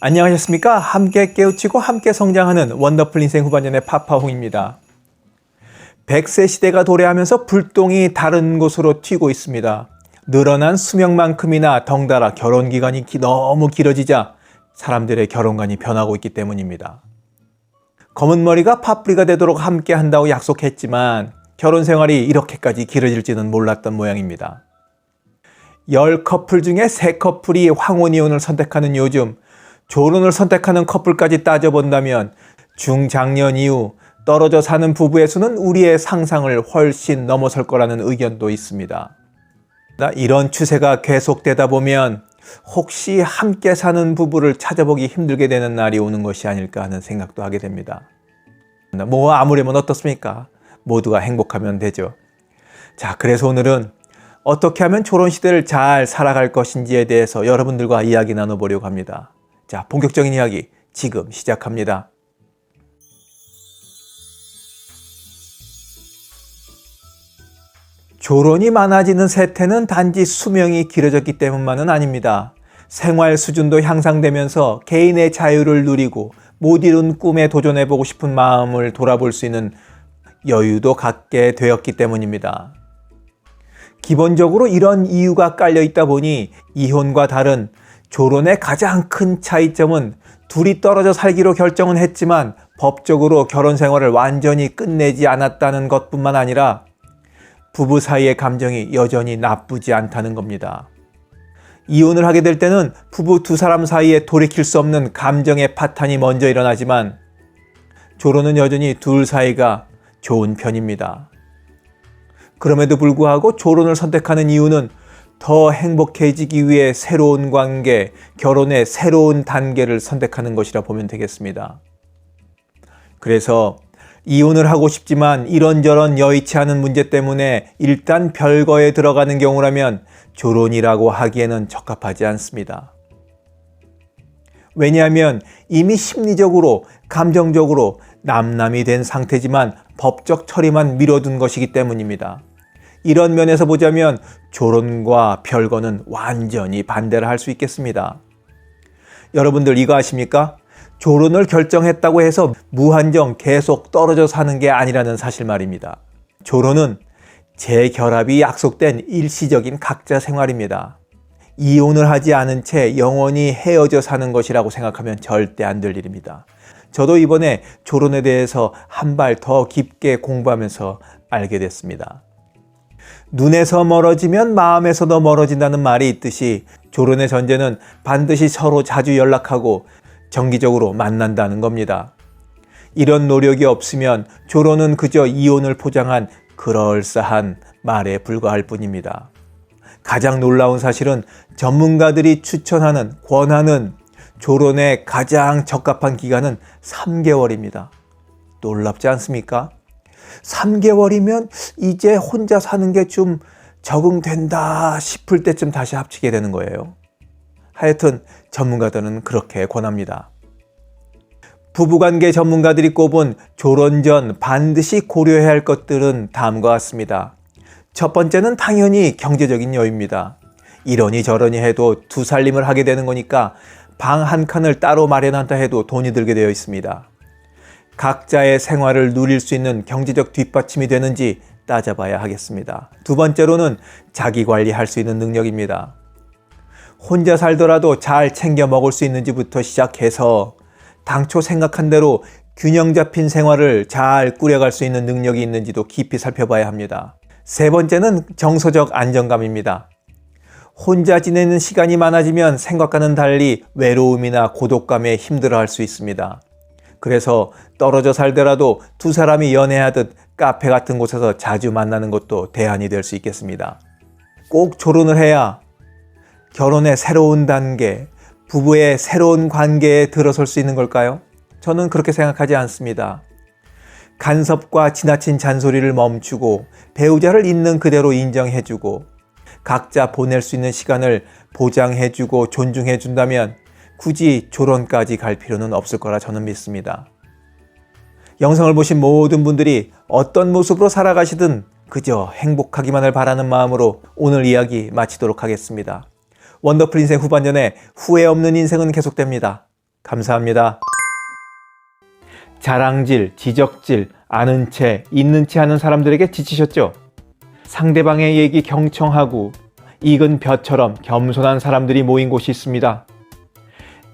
안녕하셨습니까? 함께 깨우치고 함께 성장하는 원더풀 인생 후반년의 파파홍입니다. 100세 시대가 도래하면서 불똥이 다른 곳으로 튀고 있습니다. 늘어난 수명만큼이나 덩달아 결혼 기간이 기- 너무 길어지자 사람들의 결혼관이 변하고 있기 때문입니다. 검은 머리가 파뿌리가 되도록 함께 한다고 약속했지만 결혼 생활이 이렇게까지 길어질지는 몰랐던 모양입니다. 10커플 중에 3커플이 황혼 이혼을 선택하는 요즘 조론을 선택하는 커플까지 따져본다면 중장년 이후 떨어져 사는 부부의 수는 우리의 상상을 훨씬 넘어설 거라는 의견도 있습니다. 나 이런 추세가 계속되다 보면 혹시 함께 사는 부부를 찾아보기 힘들게 되는 날이 오는 것이 아닐까 하는 생각도 하게 됩니다. 뭐 아무래면 어떻습니까? 모두가 행복하면 되죠. 자, 그래서 오늘은 어떻게 하면 조론 시대를 잘 살아갈 것인지에 대해서 여러분들과 이야기 나눠보려고 합니다. 자, 본격적인 이야기 지금 시작합니다. 조론이 많아지는 세태는 단지 수명이 길어졌기 때문만은 아닙니다. 생활 수준도 향상되면서 개인의 자유를 누리고 못 이룬 꿈에 도전해보고 싶은 마음을 돌아볼 수 있는 여유도 갖게 되었기 때문입니다. 기본적으로 이런 이유가 깔려 있다 보니 이혼과 다른 조론의 가장 큰 차이점은 둘이 떨어져 살기로 결정은 했지만 법적으로 결혼 생활을 완전히 끝내지 않았다는 것뿐만 아니라 부부 사이의 감정이 여전히 나쁘지 않다는 겁니다. 이혼을 하게 될 때는 부부 두 사람 사이에 돌이킬 수 없는 감정의 파탄이 먼저 일어나지만 조론은 여전히 둘 사이가 좋은 편입니다. 그럼에도 불구하고 조론을 선택하는 이유는 더 행복해지기 위해 새로운 관계, 결혼의 새로운 단계를 선택하는 것이라 보면 되겠습니다. 그래서 이혼을 하고 싶지만 이런저런 여의치 않은 문제 때문에 일단 별거에 들어가는 경우라면 조론이라고 하기에는 적합하지 않습니다. 왜냐하면 이미 심리적으로, 감정적으로 남남이 된 상태지만 법적 처리만 미뤄둔 것이기 때문입니다. 이런 면에서 보자면 조론과 별거는 완전히 반대를 할 수 있겠습니다. 여러분들 이거 아십니까? 조론을 결정했다고 해서 무한정 계속 떨어져 사는 게 아니라는 사실 말입니다. 조론은 재결합이 약속된 일시적인 각자 생활입니다. 이혼을 하지 않은 채 영원히 헤어져 사는 것이라고 생각하면 절대 안 될 일입니다. 저도 이번에 조론에 대해서 한 발 더 깊게 공부하면서 알게 됐습니다. 눈에서 멀어지면 마음에서도 멀어진다는 말이 있듯이 조론의 전제는 반드시 서로 자주 연락하고 정기적으로 만난다는 겁니다. 이런 노력이 없으면 조론은 그저 이혼을 포장한 그럴싸한 말에 불과할 뿐입니다. 가장 놀라운 사실은 전문가들이 추천하는 권하는 조론의 가장 적합한 기간은 3개월입니다. 놀랍지 않습니까? 3개월이면 이제 혼자 사는 게 좀 적응된다 싶을 때쯤 다시 합치게 되는 거예요. 하여튼 전문가들은 그렇게 권합니다. 부부관계 전문가들이 꼽은 조론 전 반드시 고려해야 할 것들은 다음과 같습니다. 첫 번째는 당연히 경제적인 여유입니다. 이러니 저러니 해도 두 살림을 하게 되는 거니까 방 한 칸을 따로 마련한다 해도 돈이 들게 되어 있습니다. 각자의 생활을 누릴 수 있는 경제적 뒷받침이 되는지 따져봐야 하겠습니다. 두 번째로는 자기 관리할 수 있는 능력입니다. 혼자 살더라도 잘 챙겨 먹을 수 있는지부터 시작해서 당초 생각한 대로 균형 잡힌 생활을 잘 꾸려갈 수 있는 능력이 있는지도 깊이 살펴봐야 합니다. 세 번째는 정서적 안정감입니다. 혼자 지내는 시간이 많아지면 생각과는 달리 외로움이나 고독감에 힘들어할 수 있습니다. 그래서 떨어져 살더라도 두 사람이 연애하듯 카페 같은 곳에서 자주 만나는 것도 대안이 될 수 있겠습니다. 꼭 조론을 해야 결혼의 새로운 단계, 부부의 새로운 관계에 들어설 수 있는 걸까요? 저는 그렇게 생각하지 않습니다. 간섭과 지나친 잔소리를 멈추고 배우자를 있는 그대로 인정해주고 각자 보낼 수 있는 시간을 보장해주고 존중해준다면 굳이 조론까지 갈 필요는 없을 거라 저는 믿습니다. 영상을 보신 모든 분들이 어떤 모습으로 살아가시든 그저 행복하기만을 바라는 마음으로 오늘 이야기 마치도록 하겠습니다. 원더풀 인생 후반년에 후회 없는 인생은 계속됩니다. 감사합니다. 자랑질, 지적질, 아는 채, 있는 채 하는 사람들에게 지치셨죠? 상대방의 얘기 경청하고 익은 벼처럼 겸손한 사람들이 모인 곳이 있습니다.